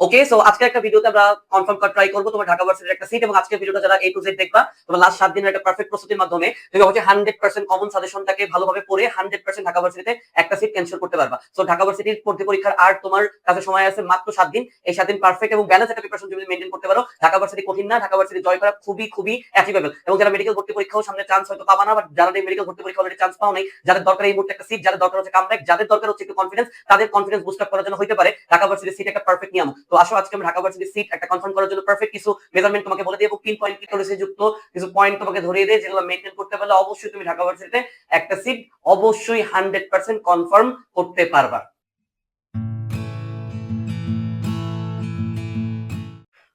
Okay so আজকে একটা ভিডিওতে আমরা কনফার্ম করা ট্রাই করব, তোমার ঢাকা ভার্সিটির একটা সিট এবং আজকের ভিডিওটা যারা এ টু জেড দেখবা, তোমার লাস্ট সাত দিনের একটা পারফেক্ট প্রস্তুতির মাধ্যমে তুমি হচ্ছে হান্ড্রেড পার্সেন্ট কমন সাজেশনটাকে ভালোভাবে পড়ে হান্ড্রেড পার্সেন্ট ঢাকা ভার্সিটিতে একটা সিট ক্যান্সেল করতে পারবা। সো ঢাকা ভার্সিটির ভর্তি পরীক্ষার আর তোমার কাছে সময় আছে মাত্র সাত দিন, এই সাত দিন পারফেক্ট এবং ব্যালেন্স একটা প্রিপারেশন যদি মেনটেন করতে পারো। ঢাকা ভার্সিটি কঠিন না, ঢাকা ভার্সিটি জয় করা খুবই খুবই অ্যাচিভেবল এবং যারা মেডিকেল ভর্তি পরীক্ষাও সামনে চান্স হয়তো পাবা না বাট যারা মেডিকেল ভর্তি পরীক্ষা অলরেডি চান্স পাও নাই, যাদের দরকার এই মুহূর্তে একটা সিট যাদের দরকার হচ্ছে কামব্যাক যাদের দরকার হচ্ছে একটু কনফিডেন্স তাদের কনফিডেন্স বুস্ট আপ করার জন্য হতে পারে ঢাকা ভার্সিটির সিট একটা পারফেক্ট নিয়ম তো আসো, আজকে আমরা ঢাকা ভার্সিটির সিট একটা কনফার্ম করার জন্য পারফেক্ট কিছু মেজারমেন্ট তোমাকে বলে দিয়ে পিন পয়েন্ট কি করেছে যুক্ত কিছু পয়েন্ট তোমাকে ধরিয়ে দেয়, যেগুলো মেনটেন করতে পারলে অবশ্যই তুমি ঢাকা ভার্সিটিতে একটা সিট অবশ্যই হান্ড্রেড পার্সেন্ট কনফার্ম করতে পারবা।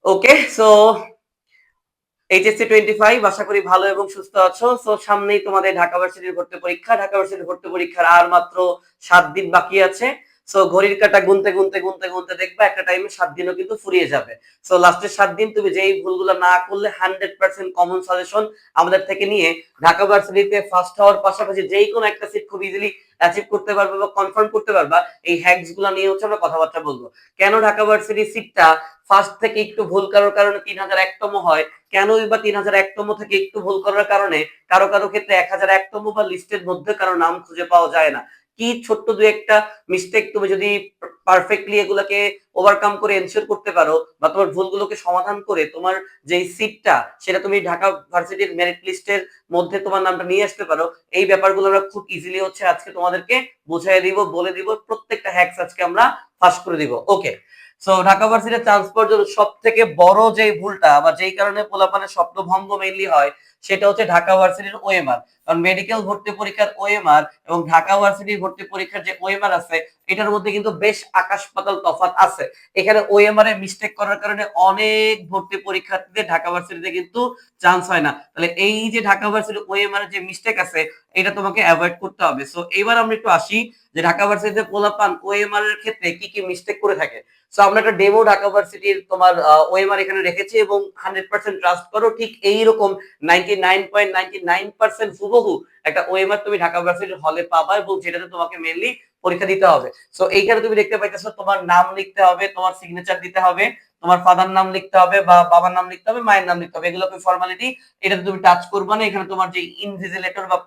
Okay so HSC twenty five আশা করি ভালো এবং সুস্থ আছো। সো সামনেই তোমাদের ঢাকা ভার্সিটির ভর্তি পরীক্ষা। ঢাকা ভার্সিটির ভর্তি পরীক্ষার আর মাত্র সাত দিন বাকি আছে। সো ঘড়ির কাটা গুনতে গুনতে গুনতে গুনতে দেখবা একটা টাইমে সাত দিনও কিন্তু ফুরিয়ে যাবে। সো লাস্টের সাত দিন তুমি যেই ভুলগুলো না করলে হান্ড্রেড পার্সেন্ট কমন সাজেশন আমাদের থেকে নিয়ে ঢাকা ভার্সিটিতে ফার্স্ট হওয়ার পাশাপাশি যেই কোনো একটা সিট খুব ইজিলি অ্যাচিভ করতে পারবে বা কনফার্ম করতে পারবা, এই হ্যাকসগুলো নিয়ে হচ্ছে আমরা কথাবার্তা বলব। কেন ঢাকা ভার্সিটির সিটটা ফার্স্ট থেকে একটু ভুল করার কারণে তিন হাজার একতম হয়? কেনই বা তিন হাজার একতম থেকে একটু ভুল করার কারণে কারও কারও ক্ষেত্রে এক হাজার একতম বা লিস্টের মধ্যে কারও নাম খুঁজে পাওয়া যায় না? কি ছোট্ট দু একটা মিস্টেক তুমি যদি পারফেক্টলি এগুলাকে ওভারকাম করে এনশিওর করতে পারো বা তোমার ভুলগুলোকে সমাধান করে তোমার যে সিটটা সেটা তুমি ঢাকা ভার্সিটির মেরিট লিস্টের মধ্যে তোমার নামটা নিয়ে আসতে পারো। এই ব্যাপারগুলো আমরা খুব ইজিলি হচ্ছে আজকে তোমাদেরকে বুঝাই দিব, বলে দিব, প্রত্যেকটা হ্যাকস আজকে আমরা ফাঁস করে দিব। ওকে সো ঢাকা ভার্সিটির ট্রান্সফার জন্য সব থেকে বড় যে ভুলটা বা যেই কারণে পোলাপানের স্বপ্নভঙ্গ মেইনলি হয়, সেটা হচ্ছে ঢাকা ভার্সিটির ওএমআর কারণ মেডিকেল ভর্তি পরীক্ষার ওএমআর এবং ঢাকা ভার্সিটির ভর্তি পরীক্ষার যে ওএমআর আছে, এটার মধ্যে কিন্তু বেশ আকাশ পাতাল তফাৎ আছে। এখানে ওএমআর এ মিস্টেক করার কারণে অনেক ভর্তি পরীক্ষার্থীদের ঢাকা ভার্সিটিতে কিন্তু চান্স হয় না। তাহলে এই যে ঢাকা ভার্সিটির ওএমআর যে মিস্টেক আছে, এটা তোমাকে অ্যাভয়েড করতে হবে। সো এবার আমরা একটু আসি যে ঢাকা ভার্সিটিতে পোলাপান ওএমআর এর ক্ষেত্রে কি কি মিস্টেক করে থাকে। সো আমরা একটা ডেমো ঢাকা ভার্সিটির তোমার ওএমআর এখানে রেখেছি এবং হান্ড্রেড পার্সেন্ট ট্রাস্ট করো, ঠিক এইরকম ninety nine point ninety nine percent হুবহু একটা ওএমআর তুমি ঢাকা ভার্সিটির হলে পাবা এবং যেটাতে তোমাকে মেনলি পরীক্ষা দিতে হবে। সো এইখানে তুমি দেখতে পাইতেছো তোমার নাম লিখতে হবে, তোমার সিগনেচার দিতে হবে, তোমার ফাদার নাম লিখতে হবে বা বাবার নাম লিখতে হবে, মায়ের নাম লিখতে হবে। এগুলো ফর্মালিটি এটাতে তুমি টাচ করবে না। এখানে তোমার যে ইনভিজিলেটর বা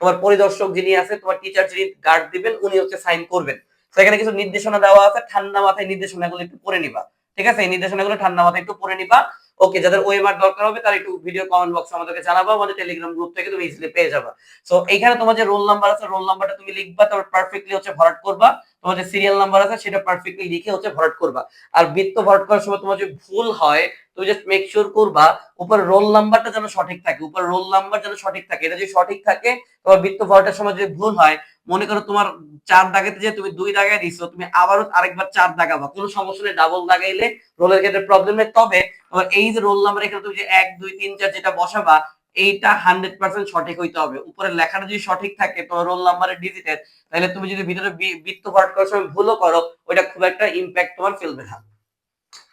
তোমার পরিদর্শক যিনি আছে, তোমার টিচার যিনি গার্ড দিবেন, উনি হচ্ছে সাইন করবেন। তো এখানে কিছু নির্দেশনা দেওয়া আছে, ঠান্ডা মাথায় নির্দেশনাগুলো একটু পড়ে নিবা। ঠিক আছে? এই নির্দেশনা গুলো ঠান্ডা মাথায় একটু পরে নিবা। ওকে যাদের ওএমআর দরকার হবে, তারা একটু ভিডিও কমেন্ট বক্সে আমাদেরকে জানাব, আমাদের টেলিগ্রাম গ্রুপ থেকে তুমি ইজিলি পেয়ে যাবা। সো এখানে তোমার যে রোল নাম্বার আছে রোল নাম্বারটা তুমি লিখবা, তারপর পারফেক্টলি হচ্ছে ভরাট করবা। তোমার যে সিরিয়াল নাম্বার আছে, সেটা পারফেক্টলি লিখে হচ্ছে ভরাট করবা। আর বৃত্ত ভরাট করার সময় তোমার যে ভুল হয়, তুমি জাস্ট মেক শিওর করবা, উপর রোল নাম্বারটা যেন সঠিক থাকে, উপর রোল নাম্বার যেন সঠিক থাকে। এটা যদি সঠিক থাকে, তোমার বৃত্ত ভরাটের সময় যদি ভুল হয়, মনে করো তোমার চার দাগাতে যে তুমি দুই দাগায় দিছো, তুমি আবারও আরেকবার চার দাগাবা। কোনো সমস্যা নেই ডাবল দাগাইলে রোলের ক্ষেত্রে প্রবলেম নেই। তবে তোমার এই যে রোল নাম্বার এখানে তুমি যে এক, দুই, তিন, চার যেটা বসাবা এইটা হান্ড্রেড পার্সেন্ট সঠিক হইতে হবে। উপরে লেখাটা যদি সঠিক থাকে, তোমার রোল নাম্বারের ডিজিটের তাহলে তুমি যদি ভিতরে বৃত্ত ভরাট করার সময় ভুলও করো, ওইটা খুব একটা ইম্প্যাক্ট তোমার ফেলবে না।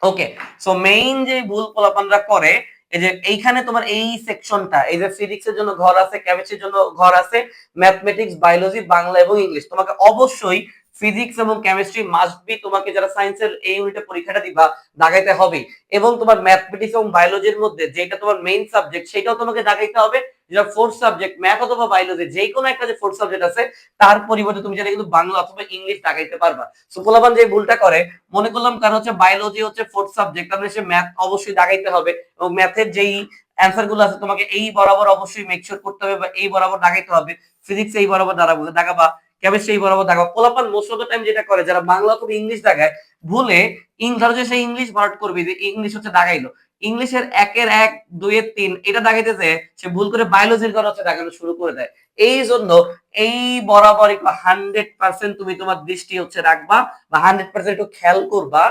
ওকে সো মেইন যে ভুল পোলাপানরা করে, এই যে এইখানে তোমার এই সেকশনটা এই যে ফিজিক্স এর জন্য ঘর আছে কেমিস্ট্রির জন্য ঘর আছে ম্যাথমেটিক্স বায়োলজি বাংলা এবং ইংলিশ তোমাকে অবশ্যই ফিজিক্স এবং কেমিস্ট্রি মাস্ট বি তোমাকে যারা সায়েন্সের এই ইউনিটে পরীক্ষাটা দিবা, দাগাইতে হবে। এবং তোমার ম্যাথমেটিক্স এবং বায়োলজির মধ্যে যেটা তোমার মেইন সাবজেক্ট সেটাও তোমাকে দাগাইতে হবে। যেটা ফোর্থ সাবজেক্ট ম্যাথ অথবা বায়োলজি যে কোনো একটা যে ফোর্থ সাবজেক্ট আছে, তার পরিবর্তে তুমি যেটা কিন্তু বাংলা অথবা ইংলিশ দাগাইতে পারবা। সুপলাবান যে ভুলটা করে, মনে করলাম কারণ হচ্ছে বায়োলজি হচ্ছে ফোর্থ সাবজেক্ট তাহলে সে ম্যাথ অবশ্যই দাগাইতে হবে এবং ম্যাথের যেই অ্যান্সারগুলো আছে, তোমাকে এই বরাবর অবশ্যই মেকশোর করতে হবে বা এই বরাবর দাগাইতে হবে। ফিজিক্স এই বরাবর দাঁড়াবো দাগাবা। কেমিস্ট্রি বরাবর দাগাও পোলাপান মোস্ট অফ দ্য টাইম যেটা করে, যারা বাংলা অথবা ইংলিশ দাগায় ভুলে ইং ধরো যে সে ইংলিশ ভার্ট করবে, যে ইংলিশ হচ্ছে দাগাইলো ইংলিশের একের এক, দুইয়ের তিন, এটা দাগাইতেছে সে ভুল করে বায়োলজির কথা হচ্ছে দাগানো শুরু করে দেয়। এই জন্য এই বরাবর একটু হান্ড্রেড পার্সেন্ট তুমি তোমার দৃষ্টি হচ্ছে রাখবা বা হান্ড্রেড পার্সেন্ট একটু খেয়াল করবা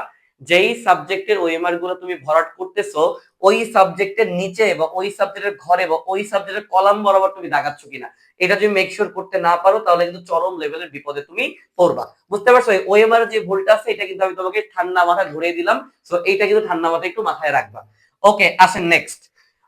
যেই সাবজেক্টের ওএমআরগুলো তুমি ভরাট করতেছো, ওই সাবজেক্টের নিচে বা ওই সাবজেক্টের ঘরে বা ওই সাবজেক্টের কলাম বরাবর তুমি দাগাচ্ছ কিনা, এটা যদি মেক শিওর করতে না পারো, তাহলে কিন্তু চরম লেভেলের বিপদে তুমি পড়বা। বুঝতে পারছ? ওএমআর যে ভুলটা আছে, এটা কিন্তু আমি তোমাকে ঠান্ডা মাথায় ঘুরিয়ে দিলাম সো এইটা কিন্তু ঠান্ডা মাথায় একটু মাথায় রাখবা। ওকে আসেন নেক্সট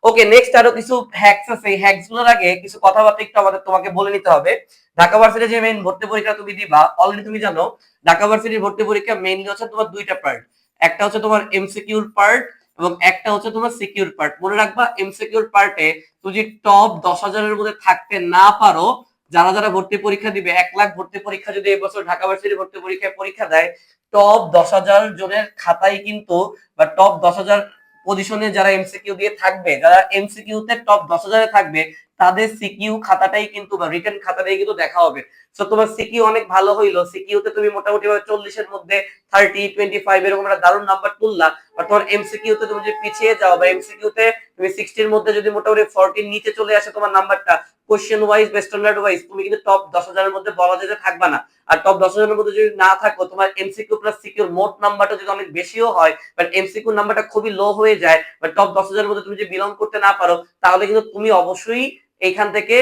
ওকে নেক্সট আরও কিছু হ্যাকস আছে। এই হ্যাকসগুলোর আগে কিছু কথাবার্তা একটু আমাদের তোমাকে বলে নিতে হবে। ঢাকা ভার্সিটির যে মেইন ভর্তি পরীক্ষা তুমি দিবা অলরেডি তুমি জানো, ঢাকা ভার্সিটির ভর্তি পরীক্ষা মেইনলি হচ্ছে তোমার দুইটা পার্ট একটা হচ্ছে তোমার এমসিকিউর পার্ট এবং একটা হচ্ছে তোমার সিকিউর পার্ট মনে রাখবা এমসিকিউর পার্টে তুমি যদি টপ দশ হাজারের মধ্যে থাকতে না পারো, যারা যারা ভর্তি পরীক্ষা দিবে, এক লাখ ভর্তি পরীক্ষা যদি এবছর ঢাকা ভার্সিটি ভর্তি পরীক্ষায় পরীক্ষা দেয় টপ দশ হাজার জনের খাতায় কিন্তু বা টপ দশ হাজার পজিশনে যারা এমসিকিউ দিয়ে থাকবে, যারা এমসিকিউ তে টপ দশ হাজারে থাকবে তাদের সিকিউ খাতাটাই কিন্তু বা রিটার্ন খাতাটাই কিন্তু দেখা হবে। সো তোমার সিকিউ অনেক ভালো হইল। সিকিউ তে তুমি মোটামুটি ভাবে চল্লিশের মধ্যে থার্টি টোয়েন্টি ফাইভ এরকম একটা দারুণ নাম্বার তুললা। বা তোমার এমসিকিউ তে তুমি যদি পিছিয়ে যাও বা এমসিকিউ তে তুমি সিক্সটির মধ্যে যদি মোটামুটি ফোরটির নিচে চলে আসে তোমার নাম্বারটা কোশ্চেন ওয়াইজ বা স্ট্যান্ডার্ড ওয়াইজ তুমি কিন্তু টপ দশ হাজারের মধ্যে বলা যেতে থাকবা না। আর টপ দশ হাজারের মধ্যে যদি না থাকো, তোমার এমসিকিউ প্লাস সিকিউর মোট নাম্বারটা যদি অনেক বেশিও হয় বাট এমসিকিউ নাম্বারটা খুবই লো হয়ে যায় বা টপ দশ হাজারের মধ্যে তুমি যদি বিলং করতে না পারো, তাহলে কিন্তু তুমি অবশ্যই এইখান থেকে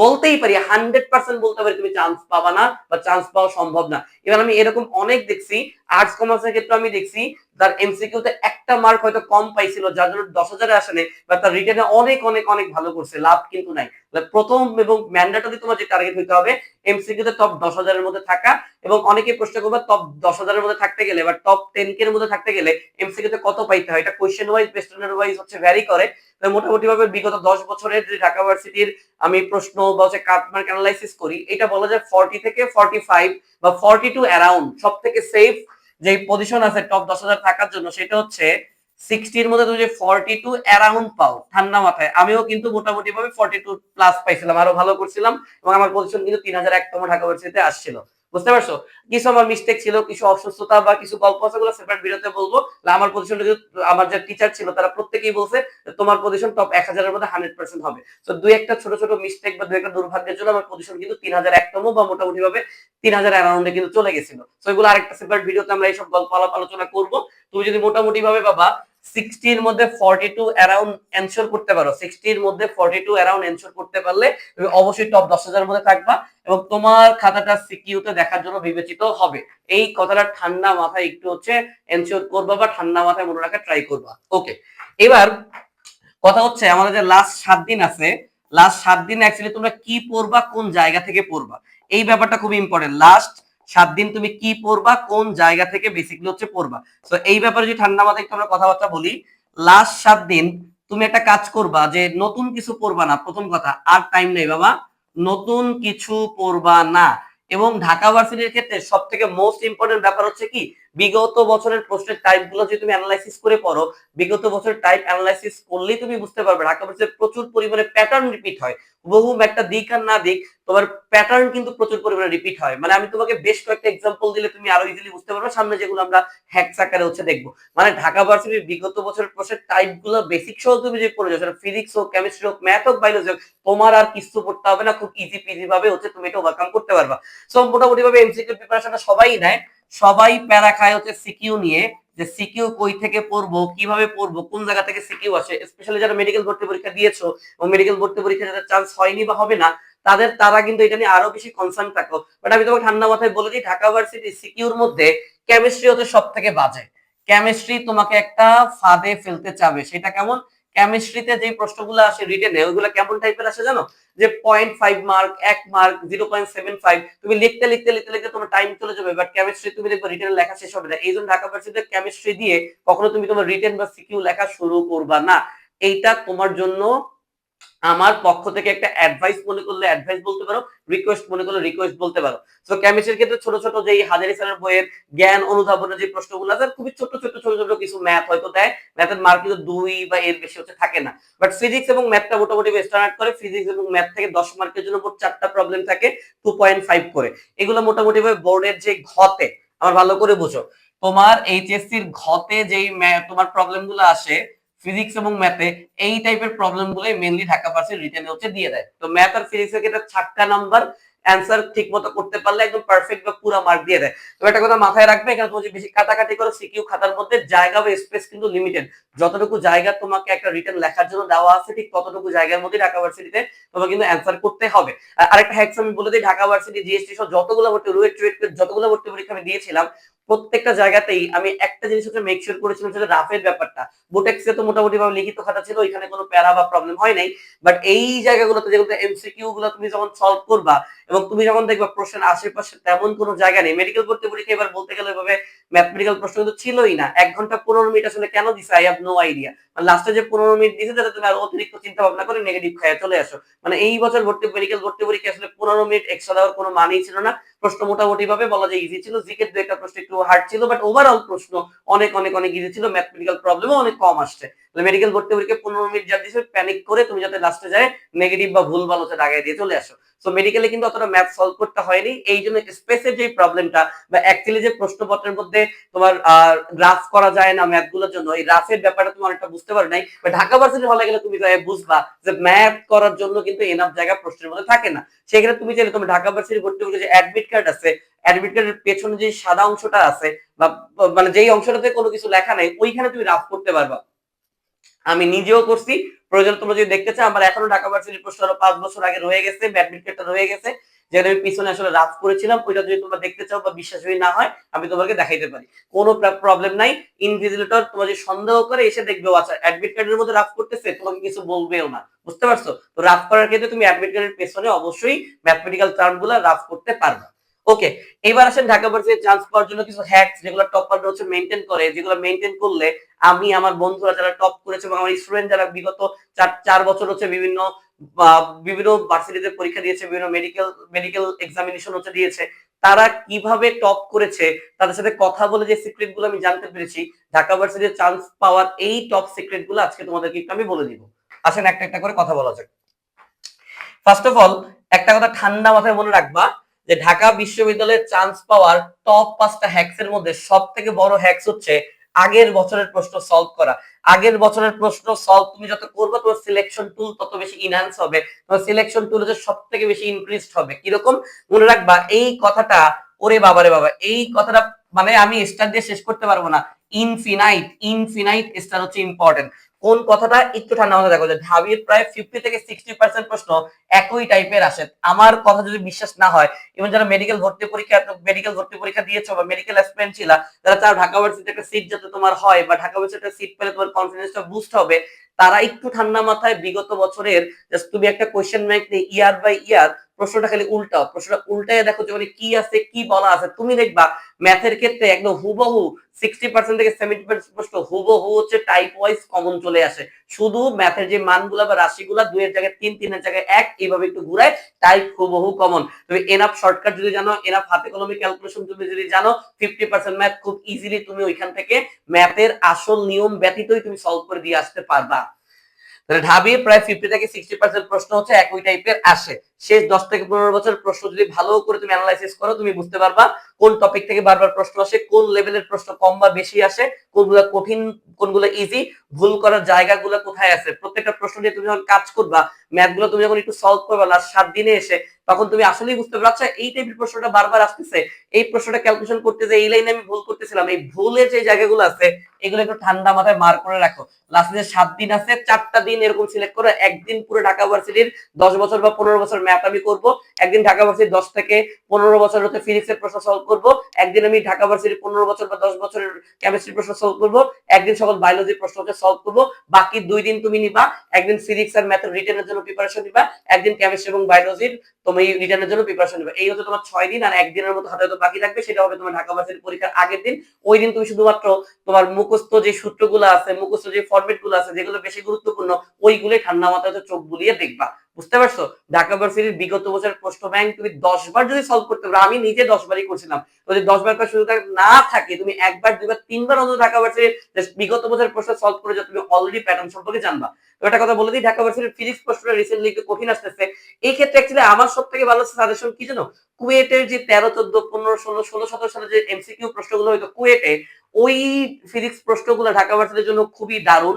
বলতেই পারি হান্ড্রেড পার্সেন্ট বলতে পারি তুমি চান্স পাবা না বা চান্স পাওয়া সম্ভব না। এবার আমি এরকম অনেক দেখছি আর্টস কমার্সের ক্ষেত্রে আমি দেখছি তার এমসিকিউতে একটা মার্ক হয়তো কম পাইছিল, যার জন্য দশ হাজারে আসেনি বা তার রিটার্নে অনেক অনেক অনেক ভালো করছে, লাভ কিন্তু নাই। প্রথম এবং ম্যান্ডেটরি তোমার যে টার্গেট হইতে হবে এমসিকিউতে টপ দশ হাজারের মধ্যে থাকা, এবং অনেকে প্রশ্ন করবে টপ দশ হাজারের মধ্যে থাকতে গেলে, বা টপ টেন এর মধ্যে থাকতে গেলে এমসিকিউতে কত পাইতে হয়? এটা কোয়েশ্চেন ওয়াইজ বেস্টনার ওয়াইজ হচ্ছে ভ্যারি করে। মোটামুটি ভাবে বিগত দশ বছরের যে ঢাকা ভার্সিটির আমি প্রশ্ন বা হচ্ছে কাটমার্ক অ্যানালাইসিস করি, এটা বলা যায় ফর্টি থেকে ফর্টি ফাইভ বা ফর্টি টু অ্যারাউন্ড সব থেকে সেফ যে পজিশন আছে টপ দশ হাজার থাকার জন্য, সেটা হচ্ছে সিক্সটির মধ্যে তুমি যে ফর্টি টু অ্যারাউন্ড পাও, ঠান্ডা মাথায়। আমিও কিন্তু মোটামুটি ভাবে ফর্টি টু প্লাস পাইছিলাম, আরও ভালো করছিলাম এবং আমার পজিশন কিন্তু তিন হাজার একতম ঢাকা ভার্সিটিতে আসছিল। বুঝতে পারছ? কিছু আমার মিস্টেক ছিল, কিছু অসুস্থতা বা কিছু গল্প আছে গুলো সেপারেট ভিডিওতে বলব। আমার পজিশনটা আমার যে টিচার ছিল, তারা প্রত্যেকেই বলছে তোমার পজিশন টপ এক হাজারের মধ্যে হান্ড্রেড পার্সেন্ট হবে। তো দুই একটা ছোট ছোট মিস্টেক বা দুই একটা দুর্ভাগ্যের জন্য আমার পজিশন কিন্তু তিন হাজার একতম বা মোটামুটি ভাবে তিন হাজার অ্যারাউন্ডে কিন্তু চলে গেছিল। তো এগুলো আরেকটা সেপারেট ভিডিওতে আমরা এইসব গল্প আলাপ আলোচনা করব। তুমি যদি মোটামুটি ভাবে বাবা সিক্সটির মধ্যে ফর্টি টু অ্যারাউন্ড এনশোর করতে পারো। সিক্সটির মধ্যে ফর্টি টু অ্যারাউন্ড এনশোর করতে পারলে তুমি অবশ্যই টপ দশ হাজারের মধ্যে থাকবা এবং তোমার খাতাটা সিকিউতে দেখার জন্য বিবেচিত হবে। এই কথাটা ঠান্ডা মাথায় একটু হচ্ছে এনশোর করবা বা ঠান্ডা মাথায় মনে ট্রাই করবা। ওকে এবার কথা হচ্ছে আমাদের যে লাস্ট সাত দিন আছে লাস্ট সাত দিন অ্যাকচুয়ালি তোমরা কি পড়বা, কোন জায়গা থেকে পড়বা? এই ব্যাপারটা খুব ইম্পর্টেন্ট লাস্ট সাত দিন তুমি কি পড়বা, কোন জায়গা থেকে বেসিকলি হচ্ছে পড়বা। তো এই ব্যাপারে যদি ঠান্ডা মাথায় আমরা কথাবার্তা বলি লাস্ট সাত দিন তুমি একটা কাজ করবা যে নতুন কিছু পড়বা না, প্রথম কথা, আর টাইম নেই বাবা, নতুন কিছু পড়বা না। এবং ঢাকা ভার্সিটির ক্ষেত্রে সব থেকে মোস্ট ইম্পর্টেন্ট ব্যাপার হচ্ছে কি বিগত বছরের প্রশ্নের টাইপগুলো যদি তুমি অ্যানালাইসিস করে পড়ো, বিগত বছরের টাইপ অ্যানালাইসিস করলেই তুমি বুঝতে পারবে ঢাকা ভার্সিটির প্রচুর পরিমাণে প্যাটার্ন রিপিট হয়। বহু একটা দিক আর না দিক, তোমার প্যাটার্ন কিন্তু প্রচুর পরিমাণে রিপিট হয়। মানে আমি তোমাকে বেশ কয়েকটা এক্সাম্পল দিলে তুমি আরও ইজিলি বুঝতে পারবে, সামনে যেগুলো আমরা হ্যাকস আকারে হচ্ছে দেখব। মানে ঢাকা ভার্সিটির বিগত বছরের প্রশ্নের টাইপগুলো বেসিক সহ তুমি যে পড়ে যাও ফিজিক্স হোক কেমিস্ট্রি হোক ম্যাথ হোক বায়োলজি হোক, তোমার আর কিছু পড়তে হবে না, খুব ইজি পিজি ভাবে হচ্ছে তুমি এটা ওভারকাম করতে পারবা। সো মোটামুটি ভাবে এমসিকিউ প্রিপারেশনটা সবাই নেয়। সবাই প্যারা খায় হচ্ছে সিকিউ নিয়ে, যে সিকিউ কই থেকে পড়ব, কীভাবে পড়ব, কোন জায়গা থেকে সিকিউ আসে স্পেশালি যারা মেডিকেল ভর্তি পরীক্ষা দিয়েছ, এবং মেডিকেল ভর্তি পরীক্ষা যাদের চান্স হয়নি বা হবে না, তাদের, তারা কিন্তু এটা নিয়ে আরও বেশি কনসার্ন থাকো। বাট আমি তোমাকে ঠান্ডা মাথায় বলে দিই, ঢাকা ভার্সিটি সিকিউর মধ্যে কেমিস্ট্রি হচ্ছে সব থেকে বাজে। কেমিস্ট্রি তোমাকে একটা ফাঁদে ফেলতে চাবে, সেটা কেমন? কেমিস্ট্রিতে যে প্রশ্নগুলো আসে রিটেনে ওইগুলো কেমন টাইপের আসে জানো? যে পয়েন্ট ফাইভ মার্ক এক mark zero point seven five তুমি লিখতে লিখতে লিখতে লিখতে তোমার টাইম চলে যাবে বাট কেমিস্ট্রি তুমি দেখবে রিটেন লেখা শেষ হবে না। এই জন্য ঢাকা ভার্সিটিতে কেমিস্ট্রি দিয়ে কখনো তুমি তোমার রিটেন বা সিকিউ লেখা শুরু করবা না। এইটা তোমার জন্য আমার পক্ষ থেকে একটা অ্যাডভাইস মনে করলে অ্যাডভাইস বলতে পারো রিকোয়েস্ট মনে করলে রিকোয়েস্ট বলতে পারো। তো কেমিস্ট্রির ক্ষেত্রে ছোট ছোট যে হাজারি স্যারের বইয়ের জ্ঞান অনুধাবনের যে প্রশ্নগুলো আছে, খুবই ছোট ছোট ছোট ছোট কিছু ম্যাথ হয়তো দেয়। ম্যাথের মার্ক কিন্তু দুই বা এর বেশি হচ্ছে থাকে না। বাট ফিজিক্স এবং ম্যাথটা মোটামুটি স্ট্যান্ডার্ড করে। ফিজিক্স এবং ম্যাথ থেকে দশ মার্কের জন্য মোট চারটা প্রবলেম থাকে টু পয়েন্ট ফাইভ করে। এগুলো মোটামুটি ভাবে বোর্ডের যে ঘতে, আমার ভালো করে বুঝো। তোমার এইচএসসির ঘতে যেই তোমার প্রবলেমগুলো আসে ফিজিক্স এবং ম্যাথে এই টাইপের প্রবলেম গুলোই মেনলি ঢাকা পার্সেল রিটেনে হচ্ছে দিয়ে দেয়। তো ম্যাথ আর ফিজিক্স এর ক্ষেত্রে চারটা নাম্বার অ্যান্সার ঠিক মতো করতে পারলে একদম পারফেক্ট বা পুরো মার্ক দিয়ে দেয়। তো একটা কথা মাথায় রাখবে, এখানে তুমি বেশি কাটাকাটি করো সিকিউ খাতার মধ্যে জায়গা বা স্পেস কিন্তু লিমিটেড যতটুকু জায়গা তোমাকে একটা রিটার্ন লেখার জন্য দেওয়া আছে, ঠিক ততটুকু জায়গার মধ্যে ঢাকা ভার্সিটিতে তোমাকে কিন্তু অ্যান্সার করতে হবে। আরেকটা হ্যাক্স আমি বলে দিই, ঢাকা ভার্সিটি জিএসটি সহ যতগুলো ভর্তি রুয়েট টুয়েট যতগুলো ভর্তি পরীক্ষা আমি দিয়েছিলাম প্রত্যেকটা জায়গাতেই আমি একটা জিনিস হচ্ছে মেক শিওর করেছিলাম সেটা রাফের ব্যাপারটা। বোটেক্সে তো মোটামুটি ভাবে লিখিত খাতা ছিল, ওইখানে কোনো প্যারা বা প্রবলেম হয় নাই। বাট এই জায়গাগুলোতে যেগুলো এমসিকিউ গুলো তুমি যখন সলভ করবা এবং তুমি যখন দেখবা প্রশ্নের আশেপাশে তেমন কোনো জায়গা নেই মেডিকেল ভর্তি পরীক্ষা এবার বলতে গেলে এভাবে ম্যাথমেটিক্যাল প্রশ্ন কিন্তু ছিলই না। এক ঘণ্টা পনেরো মিনিট আসলে কেন দিছে? আই হ্যাভ নো আইডিয়া মানে লাস্টে যে পনেরো মিনিট দিছে যাতে তুমি আর অতিরিক্ত চিন্তা ভাবনা করে নেগেটিভ খায় চলে আসো। মানে এই বছর ভর্তি মেডিকেল ভর্তি পরীক্ষা আসলে পনেরো মিনিট এক্সট্রা দেওয়ার কোনো মানেই ছিল না। প্রশ্ন মোটামুটি ভাবে বলা যায় ইজি ছিল। জিকের দু একটা প্রশ্ন একটু হার্ড ছিল বাট ওভারঅল প্রশ্ন অনেক অনেক অনেক ইজি ছিল। ম্যাথমেটিক্যাল প্রবলেমও অনেক কম আসছে। মেডিকেল ভর্তি পরীক্ষা পনেরো মিনিট যা দিয়েছে প্যানিক করে তুমি যাতে লাস্টে যায় নেগেটিভ বা ভুল ভালো দাগায় দিয়ে চলে আসো। সো মেডিকেলে কিন্তু অতটা ম্যাথ সলভ করতে হয়নি। এই জন্য স্পেসের যে প্রবলেমটা বা অ্যাকচুয়ালি যে প্রশ্নপত্রের মধ্যে তোমার গ্রাফ করা যায় না ম্যাথগুলোর জন্য, এই গ্রাফের ব্যাপারটা তুমি অনেকটা বুঝতে পারো নাই বা ঢাকা ভার্সিটি হলে গেলে তুমি বুঝবা যে ম্যাথ করার জন্য কিন্তু এনাফ জায়গা প্রশ্নের মধ্যে থাকে না। সেখানে তুমি চাইলে তোমার ঢাকা ভার্সিটি ভর্তি করে যে অ্যাডমিট কার্ড আছে অ্যাডমিট কার্ডের পেছনে যে সাদা অংশটা আছে বা মানে যেই অংশটাতে কোনো কিছু লেখা নাই, ওইখানে তুমি রাফ করতে পারবা। আমি নিজেও করছি। প্রয়োজন তোমরা যদি দেখতে চাও, আমার এখনও ঢাকা ভার্সিটির প্রশ্ন আরও পাঁচ বছর আগে রয়ে গেছে, ব্যাডমিন্টনটা রয়ে গেছে। যেটা আমি পিছনে আসলে রাফ করেছিলাম, ওইটা যদি তোমরা দেখতে চাও বা বিশ্বাস যদি না হয়, আমি তোমাকে দেখাইতে পারি। কোনো প্রবলেম নাই। ইনভিজিলেটর তোমার যদি সন্দেহ করে এসে দেখবে আচ্ছা অ্যাডমিট কার্ডের মধ্যে রাফ করতেছে, তোমাকে কিছু বলবেও না। বুঝতে পারছ? তো রাফ করার ক্ষেত্রে তুমি অ্যাডমিট কার্ডের পেছনে অবশ্যই ম্যাথমেটিক্যাল টার্মগুলা রাফ করতে পারবে। ওকে এবার আসেন ঢাকা ভার্সিটি চান্স পাওয়ার জন্য কিছু হ্যাকস যেগুলো টপাররা হচ্ছে মেনটেন করে, যেগুলো মেনটেন করলে আমি, আমার বন্ধুরা যারা টপ করেছে এবং আমার স্টুডেন্ট যারা বিগত চার চার বছর হচ্ছে বিভিন্ন বিভিন্ন ভার্সিটিতে পরীক্ষা দিয়েছে, বিভিন্ন মেডিকেল মেডিকেল এক্সামিনেশন হচ্ছে দিয়েছে, তারা কীভাবে টপ করেছে তাদের সাথে কথা বলে যে সিক্রেটগুলো আমি জানতে পেরেছি, ঢাকা ভার্সিটির চান্স পাওয়ার এই টপ সিক্রেটগুলো আজকে তোমাদেরকে একটু আমি বলে দিব। আসেন একটা একটা করে কথা বলা যাক। ফার্স্ট অফ অল একটা কথা ঠান্ডা মাথায় মনে রাখবা যে ঢাকা বিশ্ববিদ্যালয়ের চান্স পাওয়ার টপ পাঁচটা হ্যাক্স এর মধ্যে সব থেকে বড় হ্যাক্স হচ্ছে আগের বছরের প্রশ্ন সলভ করা। আগের বছরের প্রশ্ন সলভ তুমি যত করবে, তোমার সিলেকশন টুল তত বেশি ইনহ্যান্স হবে। তোমার সিলেকশন টুল হচ্ছে সব থেকে বেশি ইনক্রিজড হবে। কীরকম? মনে রাখবা, এই কথাটা, ওরে বাবারে বাবা, এই কথাটা মানে আমি স্টার দিয়ে শেষ করতে পারব না। ইনফিনাইট ইনফিনাইট স্টার হচ্ছে ইম্পর্টেন্ট কোন কথাটা? একটু ঠান্ডা মাথায় দেখো যে ঢাবির প্রায় ফিফটি থেকে সিক্সটি পার্সেন্ট প্রশ্ন একই টাইপের আসে। আমার কথা যদি বিশ্বাস না হয় এবং যারা মেডিকেল ভর্তি পরীক্ষা মেডিকেল ভর্তি পরীক্ষা দিয়েছ বা মেডিকেল অ্যাসপিরেন্ট ছিল, যারা চাও ঢাকা ভার্সিটিতে একটা সিট যাতে তোমার হয় বা ঢাকা ভার্সিটিতে সিট পেলে তোমার কনফিডেন্সটা বুস্ট হবে, তারা একটু ঠান্ডা মাথায় বিগত বছরের তুমি একটা question bank year by year প্রশ্নটা খালি উল্টাও। প্রশ্নটা উল্টায় দেখো যে মানে কি আছে, কি বলা আছে। তুমি দেখবা ম্যাথের ক্ষেত্রে একদম হুবহু সিক্সটি পার্সেন্ট থেকে সেভেন্টি পার্সেন্ট প্রশ্ন হুবহু হচ্ছে টাইপ ওয়াইজ কমন চলে আসে। শুধু ম্যাথের যে মানগুলা বা রাশিগুলা দুইয়ের জায়গায় তিন, তিনের জায়গায় এক, এইভাবে একটু ঘুরায় টাইপ হুবহু কমন তুমি এনাফ শর্টকাট যদি জানো এনাফ হাতে কলমে ক্যালকুলেশন তুমি যদি জানো ফিফটি পার্সেন্ট ম্যাথ খুব ইজিলি তুমি ওইখান থেকে ম্যাথের আসল নিয়ম ব্যতীতই তুমি সলভ করে দিয়ে আসতে পারবা। তাহলে ঢাবির প্রায় ফিফটি থেকে সিক্সটি পার্সেন্ট প্রশ্ন হচ্ছে একই টাইপের আসে। শেষ দশ থেকে পনেরো বছর প্রশ্ন যদি ভালো করে তুমি অ্যানালাইসিস করো, তুমি বুঝতে পারবা কোন টপিক থেকে বারবার প্রশ্ন আসে, কোন লেভেলের প্রশ্ন কম বা বেশি আসে, কোনগুলো কঠিন, কোনগুলো ইজি ভুল করার জায়গাগুলো কোথায় আছে? প্রত্যেকটা প্রশ্ন নিয়ে তুমি যখন কাজ করবা ম্যাথগুলো তুমি যখন একটু সলভ করবা লাস্ট সাত দিনে এসে, তখন তুমি আসলেই বুঝতে পারছ আচ্ছা এই টাইপের প্রশ্নটা বারবার আসতেছে, এই প্রশ্নটা ক্যালকুলেশন করতে যে এই লাইনে আমি ভুল করতেছিলাম, এই ভুলের যে জায়গাগুলো আছে, এগুলো একটু ঠান্ডা মাথায় মার করে রাখো। লাস্টে যে সাত দিন আছে, চারটা দিন এরকম সিলেক্ট করো, একদিন পুরো ঢাকা ভার্সিটির দশ বছর বা পনেরো বছর ম্যাথ আমি করব। একদিন ঢাকা ভার্সিটির দশ থেকে পনেরো বছর হতে ফিজিক্সের প্রশ্ন সলভ করব। একদিন আমি ঢাকা ভার্সিটির পনেরো বছর বা দশ বছরের কেমিস্ট্রি প্রশ্ন সলভ করব। একদিন সকল বায়োলজির প্রশ্ন হচ্ছে সলভ করব। বাকি দুই দিন তুমি নিবা। একদিন ফিজিক্স আর ম্যাথের রিটেনের জন্য প্রিপারেশন নিবা। একদিন কেমিস্ট্রি এবং বায়োলজির তুমি রিটার্নের জন্য প্রিপারেশন নেবে। এই হচ্ছে তোমার ছয় দিন আর একদিনের মতো হাতে হয়তো বাকি থাকবে। সেটা হবে তোমার ঢাকা ভার্সিটির পরীক্ষার আগের দিন। ওই দিন তুমি শুধুমাত্র তোমার মুখস্থ যে সূত্রগুলো আছে, মুখস্থ যে ফরম্যাটগুলো আছে, যেগুলো বেশি গুরুত্বপূর্ণ, ওইগুলোই ঠান্ডা মাথায় চোখ বুলিয়ে দেখবা। বুঝতে পারছ? ঢাকা ভার্সিটির বিগত বছরের প্রশ্ন ব্যাংক তুমি দশবার যদি সলভ করতে পারো, আমি নিজে দশবারই করছিলাম। যদি দশবার করার সুযোগ না থাকে, তুমি একবার, দুইবার, তিনবার অন্তত ঢাকা ভার্সিটির বিগত বছরের প্রশ্ন সলভ করে তুমি অলরেডি প্যাটার্ন সম্পর্কে জানবা। একটা কথা বলে দিই, ঢাকা ভার্সিটির ফিজিক্স প্রশ্নটা রিসেন্টলি একটু কঠিন আসতেছে। এই ক্ষেত্রে অ্যাকচুয়ালি আমার সব থেকে ভালো সাজেশন কি জানো? কুয়েটের যে তেরো, চোদ্দ, পনেরো, ষোলো ষোলো, সতেরো সালে যে এমসিকিউ প্রশ্নগুলো হয়তো কুয়েটে, ওই ফিজিক্স প্রশ্নগুলো ঢাকা ভার্সিটির জন্য খুবই দারুণ।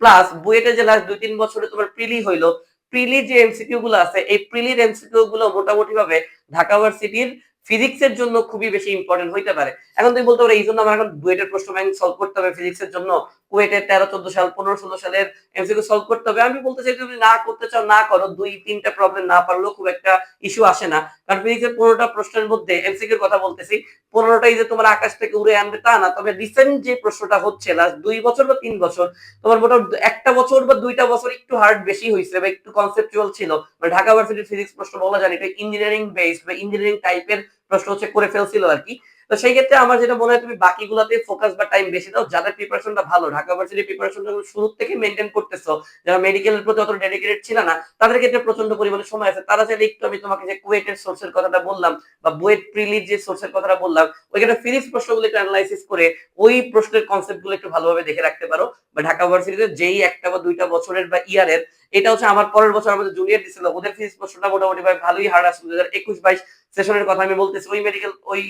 প্লাস বুয়েটে যে লাস্ট দুই, তিন বছরে তোমার প্রিলি হইল প্রিলি যে এমসিকিউ গুলো আছে এই প্রিলির এমসিকিউ গুলো মোটামুটি ভাবে ঢাকা ভার্সিটির ফিজিক্সের জন্য খুবই বেশি ইম্পর্টেন্ট হইতে পারে। এখন তুমি বলতে পারো এই জন্য আমার এখন বুয়েটের প্রশ্ন ব্যাংক সলভ করতে হবে ফিজিক্সের জন্য। কুয়েটের তেরো, চোদ্দ সাল, পনেরো, ষোলো সালের এমসিকিউ সলভ করতে হবে। আমি বলতে চাই, তুমি না করতে চাও, না করো। দুই, তিনটা প্রবলেম না পারলেও খুব একটা ইস্যু আসে না। কারণ ফিজিক্সের পনেরোটা প্রশ্নের মধ্যে এমসিকিউর কথা বলতেছি। পনেরোটাই যে তোমার আকাশ থেকে উড়ে আনবে তা না। তবে রিসেন্ট যে প্রশ্নটা হচ্ছে লাস্ট দুই বছর বা তিন বছর, তোমার মোটামুটি একটা বছর বা দুইটা বছর একটু হার্ড বেশি হয়েছে বা একটু কনসেপচুয়াল ছিল। মানে ঢাকা ভার্সিটির ফিজিক্স প্রশ্ন বলা জানি এটা ইঞ্জিনিয়ারিং বেসড বা ইঞ্জিনিয়ারিং টাইপের প্রশ্ন হচ্ছে করে ফেলছিল আর কি। তো সেই ক্ষেত্রে আমার যেটা মনে হয়, তুমি বাকিগুলোতে ফোকাস বা টাইম বেশি দাও। যাদের প্রিপারেশনটা ভালো, ঢাকা ভার্সিটির প্রিপারেশনটা শুরু থেকে মেনটেন করতেছো, যারা মেডিকেলের প্রতি অত ডেডিকেটেড ছিল না, তাদের ক্ষেত্রে প্রচণ্ড পরিমাণে সময় আছে। তারা চাইলে একটু আমি তোমাকে যে কুয়েটের সোর্সের কথাটা বললাম বা বুয়েট প্রিলির যে সোর্সের কথাটা বললাম, ওইখানে ফিনিশ প্রশ্নগুলো একটু অ্যানালাইসিস করে ওই প্রশ্নের কনসেপ্টগুলো একটু ভালোভাবে দেখে রাখতে পারো। বা ঢাকা ভার্সিটিতে যেই একটা বা দুইটা বছরের বা ইয়ারের এটা হচ্ছে আমার পরের বছর আমাদের জুনিয়র দিছিল ওদের ফিজিক্স প্রশ্নটা মোটামুটি ভাই ভালোই হার্ড আসছে দু হাজার একুশ বাইশ সেশনের কথা আমি বলতেছি, ওই মেডিকেল ওই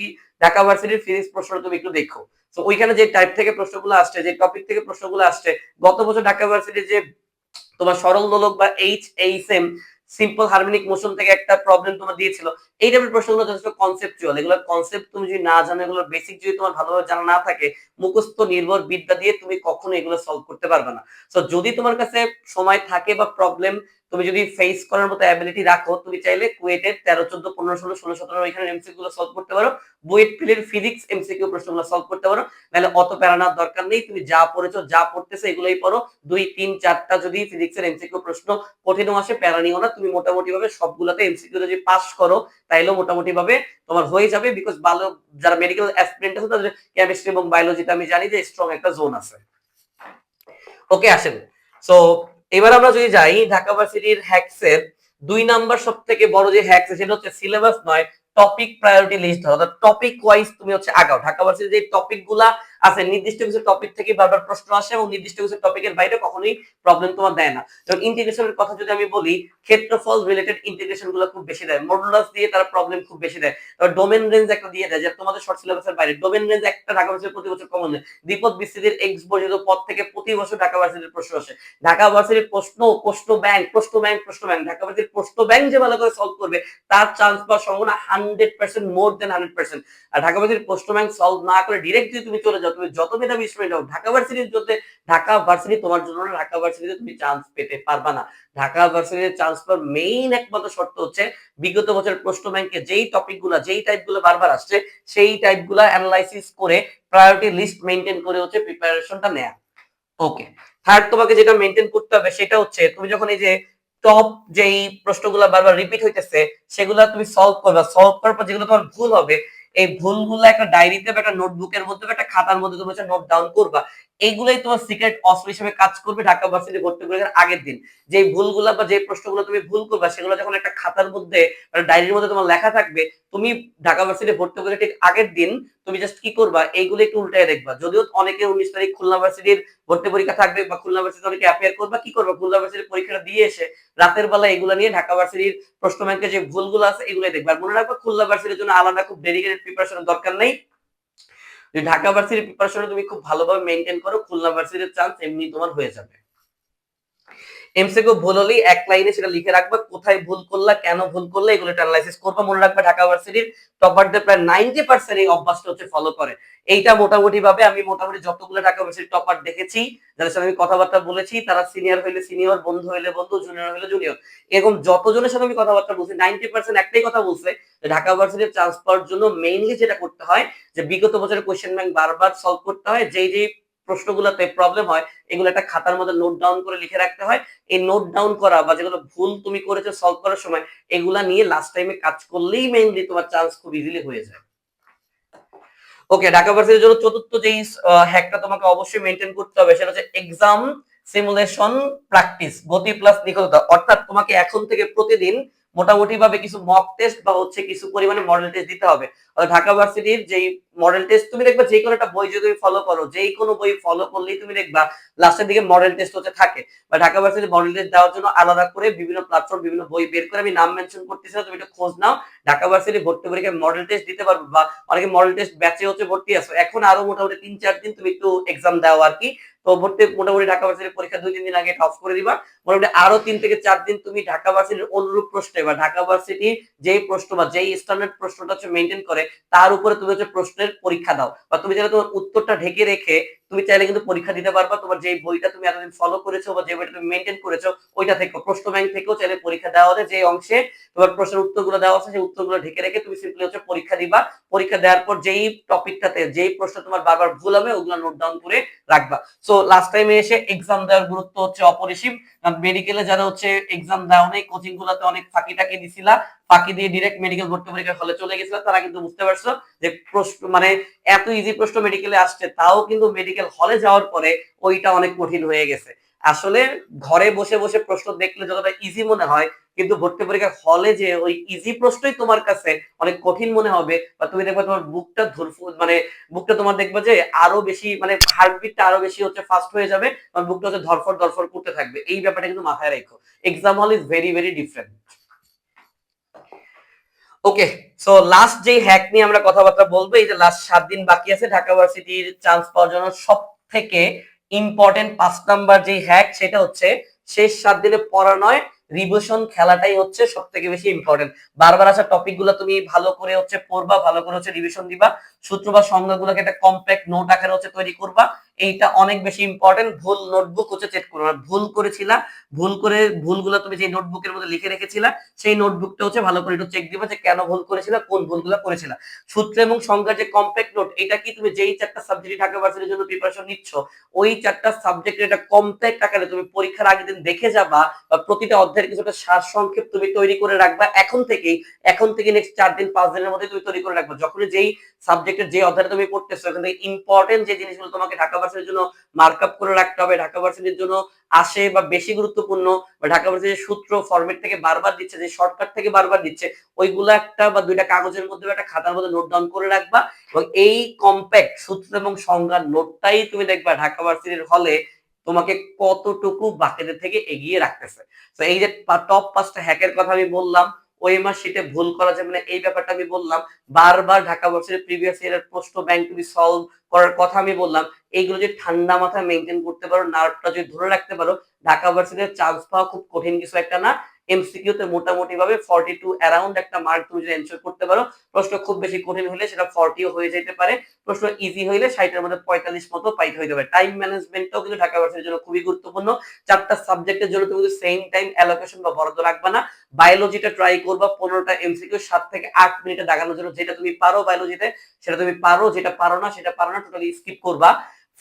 ঢাকা ভার্সিটির ফিজিক্স প্রশ্ন তুমি একটু দেখো। তো ওইখানে যে টাইপ থেকে প্রশ্নগুলো আসছে, যে টপিক থেকে প্রশ্নগুলো আসছে, গত বছর ঢাকা ভার্সিটির যে তোমার সরল দোলক বা H H M simple harmonic motion থেকে একটা প্রবলেম তোমার দিয়েছিল। এই টাইপের প্রশ্নগুলো যথেষ্ট কনসেপচুয়াল এগুলো কনসেপ্ট তুমি যদি না জানো, এগুলো বেসিক যদি তোমার ভালোভাবে জানা না থাকে, মুখস্থ নির্ভর বিদ্যা দিয়ে তুমি কখনো এগুলো সলভ করতে পারবে না। তো যদি তোমার কাছে সময় থাকে বা প্রবলেম তুমি যদি ফেস করার মতো অ্যাবিলিটি রাখো, তুমি চাইলে কুয়েটের তেরো, চোদ্দ, পনেরো, ষোলো ষোলো, সতেরো এখানে এমসিকিউ গুলো সলভ করতে পারো। বুয়েট ফিলের ফিজিক্স এমসিকিউ প্রশ্নগুলো সলভ করতে পারো। নাহলে অত প্যারা নেওয়ার দরকার নেই। তুমি যা পড়েছো, যা পড়তেছো, এগুলোই পড়ো। দুই, তিন, চারটা যদি ফিজিক্সের এমসিকিউ প্রশ্ন কঠিনও আসে, প্যারা না। তুমি মোটামুটি ভাবে সবগুলাতে এমসিকিউ যদি পাস করো, তাইলেও মোটামুটি ভাবে তোমার হয়ে যাবে বিকজ ভালো যারা মেডিকেল অ্যাসপিরেন্ট আছে, তাদের কেমিস্ট্রি এবং বায়োলজিতে আমি জানি যে স্ট্রং একটা জোন আছে। ওকে আসেন। সো এবার আমরা যদি যাই, ঢাকা ভার্সিটির হ্যাক্সের দুই নাম্বার সব থেকে বড় যে হ্যাক্স সেটা হচ্ছে সিলেবাস নয় টপিক প্রায়োরিটি লিস্ট অর্থাৎ টপিক ওয়াইজ তুমি হচ্ছে আগাও। ঢাকা ভার্সিটির যে টপিকগুলা আছে, নির্দিষ্ট কিছু টপিক থেকে বারবার প্রশ্ন আসে এবং নির্দিষ্ট কিছু টপিকের বাইরে কখনোই প্রবলেম তোমার দেয় না। যেমন ইন্টিগ্রেশনের কথা যদি আমি বলি, ক্ষেত্রফল রিলেটেড ইন্টিগ্রেশনগুলো খুব বেশি দেয়। মডুলাস দিয়ে তারা প্রবলেম খুব বেশি দেয়। ডোমেন রেঞ্জ একটা দিয়ে দেয় যে তোমাদের শর্ট সিলেবাসের বাইরে। ডোমেন রেঞ্জ একটা ঢাকা ভার্সিটির প্রতি বছর কমন দেয় দ্বিপদ বিস্তৃতির এক্স বর্জিত পদ থেকে প্রতি বছর ঢাকা ভার্সিটির প্রশ্ন আসে। ঢাকা ভার্সিটির প্রশ্ন প্রশ্ন ব্যাংক প্রশ্ন ব্যাংক প্রশ্ন ব্যাংক ঢাকা ভার্সিটির প্রশ্ন ব্যাংক যে ভালো করে সলভ করবে, তার চান্স পাওয়ার সম্ভাবনা hundred percent more than hundred percent আর ঢাকা ভার্সিটির প্রশ্ন ব্যাংক সলভ না করে ডিরেক্ট যদি তুমি চলে যাও তুমি যত মেধাবী স্টুডেন্ট হও ঢাকা ভার্সিটির জন্য, ঢাকা ভার্সিটি তোমার জন্য ঢাকা ভার্সিটিতে তুমি চান্স পেতে পারবা না। ঢাকা ভার্সিটির চান্স পাওয়ার মেইন একমাত্র শর্ত হচ্ছে, বিগত বছর প্রশ্ন ব্যাংকে যেই টপিকগুলা, যেই টাইপগুলো বারবার আসছে, সেই টাইপগুলা অ্যানালাইসিস করে প্রায়োরিটি লিস্ট মেনটেন করে হচ্ছে প্রিপারেশনটা নেয়া। ওকে থার্ড তোমাকে যেটা মেনটেন করতে হবে সেটা হচ্ছে, তুমি যখন এই যে টপ যেই প্রশ্নগুলো বারবার রিপিট হইতেছে, সেগুলা তুমি সলভ করবা। সলভ করার পর যেগুলো তোমার ভুল হবে এই ভুলগুলো একটা ডায়েরিতে বা একটা নোটবুকের মধ্যে বা একটা খাতার মধ্যে তুমি হচ্ছে নোট ডাউন করবা, এইগুলাই তোমার সিক্রেট অস্ত্র হিসেবে কাজ করবে ঢাকা ভার্সিটি ভর্তি পরীক্ষার আগের দিন। যে ভুলগুলো বা যে প্রশ্নগুলো তুমি ভুল করবা, সেগুলো যখন একটা খাতার মধ্যে ডায়েরির মধ্যে তোমার লেখা থাকবে, তুমি ঢাকা ভার্সিটি ভর্তি পরীক্ষার ঠিক আগের দিন তুমি জাস্ট কি করবা? এইগুলো একটু উল্টায় দেখবা। যদিও অনেকে উনিশ তারিখ খুলনা ভার্সিটির ভর্তি পরীক্ষা থাকবে বা খুলনা ভার্সিটি অনেকে অ্যাপিয়ার করবা, কি করবা? খুলনা ভার্সিটির পরীক্ষাটা দিয়ে এসে রাতের বেলা এগুলো নিয়ে ঢাকা ভার্সিটির প্রশ্ন ব্যাংকের যে ভুলগুলো আছে এগুলো দেখবা। মনে রাখবা, খুলনা ভার্সিটির জন্য আলাদা খুব ডেডিকেটেড প্রিপারেশনের দরকার নেই। ঢাকা ভার্সিটির প্রিপারেশন তুমি খুব ভালোভাবে মেনটেন করো, খুলনা ভার্সিটির চান্স এমনি তোমার হয়ে যাবে। এমসিকিউ ভুল হলেই এক লাইনে সেটা লিখে রাখবা, কোথায় ভুল করলা, কেন ভুল করলে, এগুলো অ্যানালাইসিস করবা, মনে রাখবা ঢাকা ভার্সিটির টপারদের প্রায় নাইনটি পার্সেন্ট এই অভ্যাসটা হচ্ছে ফলো করে। এইটা মোটামুটি ভাবে আমি মোটামুটি যতগুলো ঢাকা ভার্সিটির টপার দেখেছি, যাদের সাথে আমি কথাবার্তা বলেছি, তারা সিনিয়র হইলে সিনিয়র বন্ধু হইলে বন্ধু জুনিয়র হইলে জুনিয়র এরকম যতজনের সাথে আমি কথাবার্তা বলছি নাইনটি পার্সেন্ট একটাই কথা বলছে ঢাকা ভার্সিটির চান্স পাওয়ার জন্য মেইনলি যেটা করতে হয়, যে বিগত বছরের কোয়েশ্চেন ব্যাংক বারবার সলভ করতে হয়, যেই যেই প্রশ্নগুলোতে প্রবলেম হয়, এগুলো একটা খাতার মধ্যে নোট ডাউন করে লিখে রাখতে হয়। এই নোট ডাউন করা বা যেগুলো ভুল তুমি করেছ সলভ করার সময়, এগুলা নিয়ে লাস্ট টাইমে কাজ করলেই মেইনলি তোমার চান্স খুব ইজিলি হয়ে যায়। ওকে ঢাকা ভার্সিটির জন্য চতুর্থ যেই হ্যাকটা তোমাকে অবশ্যই মেনটেন করতে হবে, সেটা হচ্ছে এক্সাম সিমুলেশন প্র্যাকটিস গতি প্লাস নিখুঁততা। অর্থাৎ তোমাকে এখন থেকে প্রতিদিন মোটামুটি ভাবে কিছু মক টেস্ট বা হচ্ছে কিছু পরিমাণে মডেল টেস্ট দিতে হবে। ঢাকা ভার্সিটির যেই মডেল টেস্ট তুমি দেখবা যে কোনো একটা বই যদি তুমি ফলো করো, যেই কোনো বই ফলো করলেই তুমি দেখবা লাস্টের দিকে মডেল টেস্ট হচ্ছে থাকে। বা ঢাকা ভার্সিটির মডেল টেস্ট দেওয়ার জন্য আলাদা করে বিভিন্ন প্ল্যাটফর্ম বিভিন্ন বই বের করে আমি নাম মেনশন করতেছি তুমি একটু খোঁজ নাও। ঢাকা ভার্সিটি ভর্তি পরীক্ষায় মডেল টেস্ট দিতে পারবে? বা অনেকে মডেল টেস্ট ব্যাচে হচ্ছে ভর্তি আসো এখন আরও মোটামুটি তিন চার দিন তুমি একটু এক্সাম দাও আর কি। তো ভর্তি মোটামুটি ঢাকা ভার্সিটির পরীক্ষা দুই তিন দিন আগে অফ করে দিবা। মোটামুটি আরও তিন থেকে চার দিন তুমি ঢাকা ভার্সিটির অনুরূপ প্রশ্নে বা ঢাকা ভার্সিটি যেই প্রশ্ন বা যেই স্ট্যান্ডার্ড প্রশ্নটা হচ্ছে মেনটেন করে তার উপরে তুমি হচ্ছে প্রশ্নের পরীক্ষা দাও বা তুমি যেটা তোমার উত্তরটা ঢেকে রেখে তুমি চাইলে কিন্তু পরীক্ষা দিতে পারবা। তোমার যে বইটা তুমি এতদিন ফলো করেছ বা যে বইটা তুমি মেনটেন করেছ, ওইটা থেকে প্রশ্ন ব্যাংক থেকেও চাইলে পরীক্ষা দেওয়া হবে যে অংশে তোমার প্রশ্নের উত্তরগুলো দেওয়া আছে, সেই উত্তরগুলো ঢেকে রেখে তুমি সিম্পলি হচ্ছে পরীক্ষা দিবা। পরীক্ষা দেওয়ার পর যেই টপিকটাতে যেই প্রশ্ন তোমার বারবার ভুল হবে, ওগুলো নোট ডাউন করে রাখবা। সো লাস্ট টাইমে এসে এক্সাম দেওয়ার গুরুত্ব হচ্ছে অপরিসীম। মেডিকেলে যারা হচ্ছে এক্সাম দেওয়া নেই কোচিং গুলোতে অনেক ফাঁকি টাকি দিছিলা, ফাঁকি দিয়ে ডিরেক্ট মেডিকেল ভর্তি পরীক্ষার হলে চলে গেছিল, তারা কিন্তু বুঝতে পারছ যে প্রশ্ন মানে এত ইজি প্রশ্ন মেডিকেলে আসছে, তাও কিন্তু মেডিকেল হলে যাওয়ার পরে ওইটা অনেক কঠিন হয়ে গেছে। আসলে ঘরে বসে বসে প্রশ্ন দেখলে যতটা ইজি মনে হয়, কিন্তু ভর্তি পরীক্ষার হলে যে ওই ইজি প্রশ্নই তোমার কাছে অনেক কঠিন মনে হবে বা তুমি দেখবে তোমার বুকটা ধরফু মানে বুকটা তোমার দেখবে যে আরও বেশি মানে হার্টবিটটা আরও বেশি হচ্ছে ফাস্ট হয়ে যাবে বুকটা হচ্ছে ধরফর ধরফর করতে থাকবে। এই ব্যাপারটা কিন্তু মাথায় রেখো। Exam hall is very very different okay so last যে হ্যাক নিয়ে আমরা কথাবার্তা বলব, এই যে লাস্ট সাত দিন বাকি আছে ঢাকা ভার্সিটির চান্স পাওয়ার জন্য সব থেকে ইম্পর্টেন্ট পাঁচ নাম্বার যে হ্যাক সেটা হচ্ছে শেষ সাত দিনে পড়া নয় রিভিশন খেলাটাই হচ্ছে সব থেকে বেশি ইম্পর্টেন্ট বারবার আসা টপিকগুলো তুমি ভালো করে হচ্ছে পড়বা, ভালো করে হচ্ছে রিভিশন দিবা, সূত্র বা সংজ্ঞাগুলোকে একটা কম্প্যাক্ট নোট আকারে হচ্ছে তৈরি করবা এইটা অনেক বেশি ইম্পর্টেন্ট ভুল নোটবুক হচ্ছে চেক করো। ভুল করেছিলা ভুল করে ভুলগুলো তুমি যে নোটবুকের মধ্যে লিখে রেখেছিলা, সেই নোটবুকটা হচ্ছে ভালো করে একটু চেক দিবা যে কেন ভুল করেছিলা, কোন ভুলগুলো করেছিলা। সূত্র এবং সংখ্যার যে কম্প্যাক্ট নোট এটা কি তুমি যেই চারটা সাবজেক্ট ঢাকা ভার্সিটির জন্য প্রিপারেশন নিচ্ছ, ওই চারটা সাবজেক্টের একটা কম্প্যাক্ট আকারে তুমি পরীক্ষার আগের দিন দেখে যাবা বা প্রতিটা অধ্যায়ের কিছুটা সার সংক্ষেপ তুমি তৈরি করে রাখবা এখন থেকেই, এখন থেকে নেক্সট চার দিন, পাঁচ দিনের মধ্যে তুমি তৈরি করে রাখবা। যখন যেই সাবজেক্টের যে অধ্যায়টা তুমি পড়তেছো, এখান থেকে ইম্পর্টেন্ট যে জিনিসগুলো তোমাকে ঢাকা ভার্সিটির জন্য মার্ক আপ করে রাখতে হবে। ঢাকা ভার্সিটির জন্য আসে বা বেশি গুরুত্বপূর্ণ বা ঢাকা ভার্সিটির সূত্র ফরম্যাট থেকে বারবার দিচ্ছে, যে শর্টকাট থেকে বারবার দিচ্ছে, ওইগুলো একটা বা দুইটা কাগজের মধ্যে একটা খাতার মধ্যে নোট ডাউন করে রাখবা এবং এই কম্প্যাক্ট সূত্র এবং সংজ্ঞার নোটটাই তুমি দেখবা ঢাকা ভার্সিটির হলে তোমাকে কতটুকু বাকিদের থেকে এগিয়ে রাখতেছে। তো এই যে টপ পাঁচটা হ্যাকের কথা আমি বললাম ওএমআর সেটা ভুল করা যাবে না। এই ব্যাপারটা আমি বললাম, বারবার ঢাকা বর্ষের প্রিভিয়াস ইয়ারের প্রশ্ন ব্যাংক তুমি সলভ করার কথা আমি বললাম। এইগুলো যদি ঠান্ডা মাথায় মেনটেন করতে পারো নার্ভটা যদি ধরে রাখতে পারো, ঢাকা ভার্সিটির চান্স পাওয়া খুব কঠিন কিছু একটা না। এমসিকিউ তে মোটামুটি ভাবে ফর্টি টু অ্যারাউন্ড একটা মার্ক তুমি যদি এনশোর করতে পারো, প্রশ্ন খুব বেশি কঠিন হলে সেটা ফর্টিও হয়ে যেতে পারে। প্রশ্ন ইজি হইলে ষাটের মধ্যে পঁয়তাল্লিশ মতো পাইতে হইতে পারে টাইম ম্যানেজমেন্টটাও কিন্তু ঢাকা ভার্সিটির জন্য খুবই গুরুত্বপূর্ণ। চারটা সাবজেক্টের জন্য তুমি সেম টাইম অ্যালোকেশন বা বরাদ্দ রাখবে না। বায়োলজিটা ট্রাই করবা পনেরোটা এমসিকিউ সাত থেকে আট মিনিটে দাগানোর জন্য যেটা তুমি পারো বায়োলজিতে সেটা তুমি পারো, যেটা পারো না সেটা পারো না টোটালি স্কিপ করবা।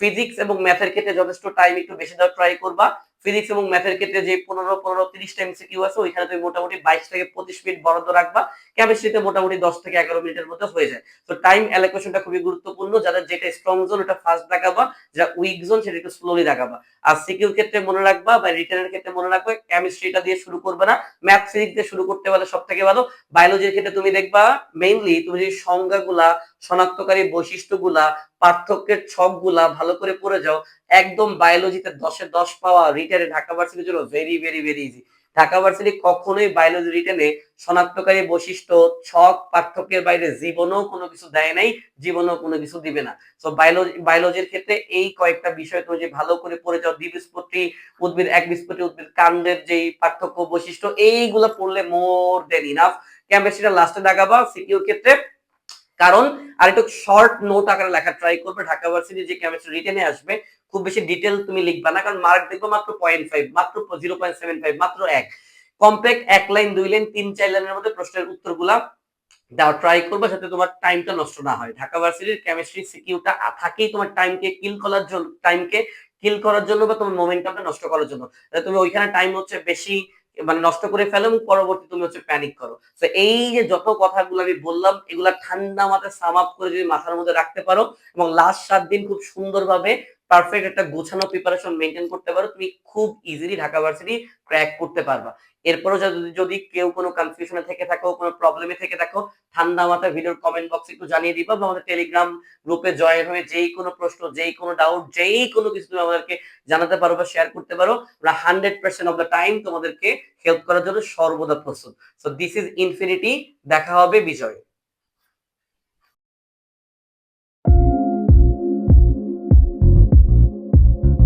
ফিজিক্স এবং ম্যাথের ক্ষেত্রে যথেষ্ট টাইম একটু বেশি দেওয়ার ট্রাই করবা। ফিজিক্স এবং ম্যাথের ক্ষেত্রে যে পনেরো পনেরো, তিরিশটা এমসিকিউ আছে, ওইখানে তুমি মোটামুটি বাইশ থেকে পঁচিশ মিনিট বরাদ্দ রাখবা। কেমিস্ট্রিতে মোটামুটি দশ থেকে এগারো মিনিটের মধ্যে হয়ে যায়। তো টাইম অ্যালোকেশনটা খুবই গুরুত্বপূর্ণ। যাদের যেটা স্ট্রং জোন ওটা ফার্স্ট দেখাবা। যেটা উইক জোন সেটা একটু স্লোলি দেখাবা। আর সিকিউর ক্ষেত্রে মনে রাখবা বা রিটার্নের ক্ষেত্রে মনে রাখবে কেমিস্ট্রিটা দিয়ে শুরু করবে না। ম্যাথ ফিজিক্স দিয়ে শুরু করতে পারলে সব থেকে ভালো বায়োলজির ক্ষেত্রে তুমি দেখবা মেইনলি তুমি যে সংজ্ঞাগুলা, শনাক্তকারী বৈশিষ্ট্যগুলা, পার্থক্যের ছকগুলা ভালো করে পড়ে যাও একদম বায়োলজিতে দশে দশ পাওয়া রিটার্নে ঢাকা ভার্সিটির জন্য very very very easy Dhaka varsity কখনোই বায়োলজি রিটেনে শনাক্তকারী বৈশিষ্ট্য, ছক, পার্থক্যের বাইরে জীবনেও কোনো কিছু দেয় নাই, জীবনেও কোনো কিছু দিবে না। তো বায়োলজি বায়োলজির ক্ষেত্রে এই কয়েকটা বিষয় তুমি যে ভালো করে পড়ে যাও দ্বিবীজপত্রী উদ্ভিদ, এক বীজপত্রী উদ্ভিদ কাণ্ডের যেই পার্থক্য বৈশিষ্ট্য, এইগুলো পড়লে মোর দেন ইনাফ কেমিস্ট্রিটা লাস্টে দেখাবা সিকিউর ক্ষেত্রে। কারণ আর একটু শর্ট নোট আকারে লেখা ট্রাই করবে ঢাকা ভার্সিটি যে কেমিস্ট্রি রিটেনে আসবে খুব বেশি ডিটেল তুমি লিখবা না, কারণ মার্ক দেখব মাত্র পয়েন্ট ফাইভ মাত্র জিরো পয়েন্ট সেভেন ফাইভ মাত্র এক। কমপ্লেক্ট এক লাইন দুই লাইন তিন, চার লাইনের মধ্যে প্রশ্নের উত্তরগুলা দেওয়া ট্রাই করবে যাতে তোমার টাইমটা নষ্ট না হয়। ঢাকা ভার্সিটির কেমিস্ট্রি সিকিউটা থাকেই তোমার টাইমকে কিল করার জন্য টাইমকে কিল করার জন্য বা তোমার মোমেন্টামটা নষ্ট করার জন্য। তুমি ওইখানে টাইম হচ্ছে বেশি মানে নষ্ট করে ফেলো এবং পরবর্তী তুমি হচ্ছে প্যানিক করো। তো এই যে যত কথাগুলো আমি বললাম, এগুলা ঠান্ডা মাথায় সাম আপ করে যদি মাথার মধ্যে রাখতে পারো এবং লাস্ট সাত দিন খুব সুন্দরভাবে পারফেক্ট একটা গোছানো প্রিপারেশন মেনটেন করতে পারো, তুমি খুব ইজিলি ঢাকা ভার্সিটি ক্র্যাক করতে পারবা। এরপরও যদি যদি কেউ কোনো কনফিউশনে থেকে থাকো, কোনো প্রবলেমে থেকে থাকো, ঠান্ডা মাথায় ভিডিওর কমেন্ট বক্সে একটু জানিয়ে দিবা বা আমাদের টেলিগ্রাম গ্রুপে জয়েন হয়ে যেই কোনো প্রশ্ন, যেই কোনো ডাউট যেই কোনো কিছু তুমি আমাদেরকে জানাতে পারো বা শেয়ার করতে পারো, আমরা hundred percent of the time তোমাদেরকে হেল্প করার জন্য সর্বদা প্রস্তুত। সো দিস ইজ ইনফিনিটি দেখা হবে বিজয়।